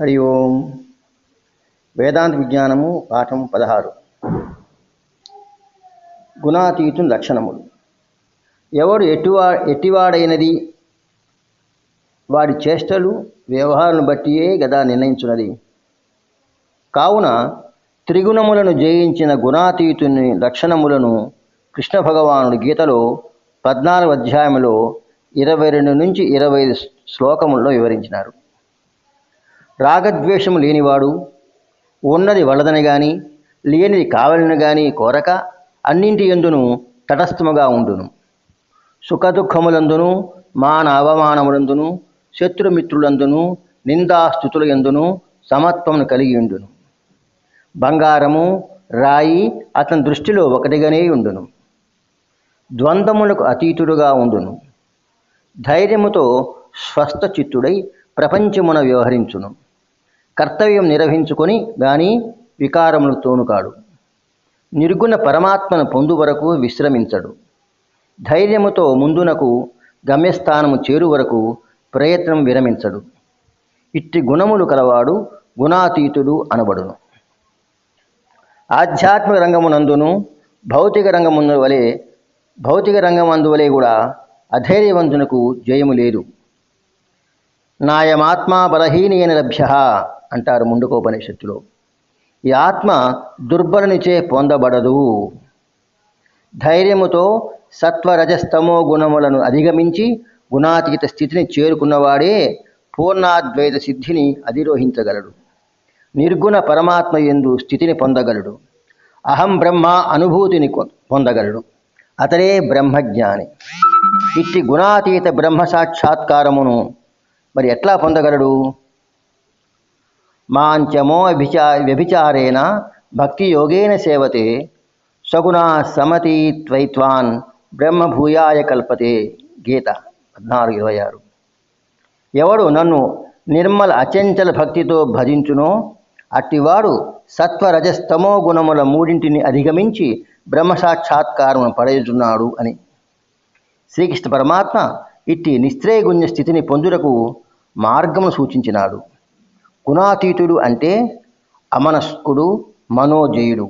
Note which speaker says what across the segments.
Speaker 1: హరి ఓం. వేదాంత విజ్ఞానము పాఠం పదహారు. గుణాతీతుని లక్షణములు. ఎవడు ఎటువా ఎట్టివాడైనది వాడి చేష్టలు వ్యవహారాలను బట్టియే గదా నిర్ణయించున్నది. కావున త్రిగుణములను జయించిన గుణాతీతుని లక్షణములను కృష్ణ భగవానుడు గీతలో పద్నాలుగు అధ్యాయంలో ఇరవై రెండు నుంచి ఇరవై ఐదు శ్లోకముల్లో వివరించినారు. రాగద్వేషము లేనివాడు ఉన్నది వలదని గాని లేనిది కావలని గాని కోరక అన్నింటి ఎందును తటస్థముగా ఉండును. సుఖదుఖములందును మాన అవమానములందును శత్రుమిత్రులందును నిందాస్థుతుల ఎందును సమత్వమును కలిగి ఉండును. బంగారము రాయి అతని దృష్టిలో ఒకటిగానే ఉండును. ద్వంద్వములకు అతీతుడుగా ఉండును. ధైర్యముతో స్వస్థ చిత్తుడై ప్రపంచమున వ్యవహరించును. కర్తవ్యం నిర్వహించుకొని గాని వికారములు తోనుకాడు. నిర్గుణ పరమాత్మను పొందు వరకు విశ్రమించడు. ధైర్యముతో ముందునకు గమ్యస్థానము చేరు వరకు ప్రయత్నం విరమించడు. ఇట్టి గుణములు కలవాడు గుణాతీతుడు అనబడును. ఆధ్యాత్మిక రంగమునందును భౌతిక రంగముందు వలె భౌతిక రంగమందు వలె కూడా అధైర్యవంతునకు జయము లేదు. నాయమాత్మా బలహీనైన లభ్య అంటారు ముండుకోపనిషత్తులో. ఈ ఆత్మ దుర్బలునిచే పొందబడదు. ధైర్యముతో సత్వరజస్తమో గుణములను అధిగమించి గుణాతీత స్థితిని చేరుకున్నవాడే పూర్ణాద్వైత సిద్ధిని అధిరోహించగలడు. నిర్గుణ పరమాత్మ ఎందు స్థితిని పొందగలడు. అహం బ్రహ్మ అనుభూతిని పొందగలడు. అతడే బ్రహ్మజ్ఞాని. ఇట్టి గుణాతీత బ్రహ్మ సాక్షాత్కారమును మరి ఎట్లా పొందగలడు? మాంచమో వ్యభిచా వ్యభిచారేణ భక్తి యోగేన సేవతే సగుణా సమతి త్వైత్వాన్ బ్రహ్మభూయాయ కల్పతే. గీత పద్నాలుగు ఇరవై ఆరు. ఎవడు నన్ను నిర్మల అచంచల భక్తితో భజించునో అట్టివాడు సత్వరజస్తమో గుణముల మూడింటిని అధిగమించి బ్రహ్మసాక్షాత్కారమును పడయుచున్నాడు అని. శ్రీకృష్ణ పరమాత్మ ఇట్టి నిశ్చయగుణ్య స్థితిని పొందుటకు మార్గమును సూచించినాడు. గుణాతీతుడు అంటే అమనస్కుడు మనోజయుడు.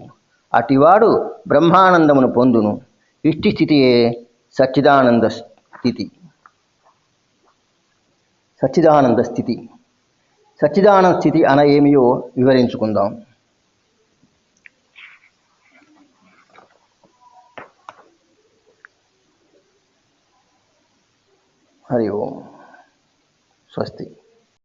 Speaker 1: అటివాడు బ్రహ్మానందమును పొందును. ఇష్టి స్థితియే సచ్చిదానంద స్థితి. సచ్చిదానంద స్థితి. సచ్చిదానంద స్థితి అన ఏమియో వివరించుకుందాం. హరి ఓం. స్వస్తి.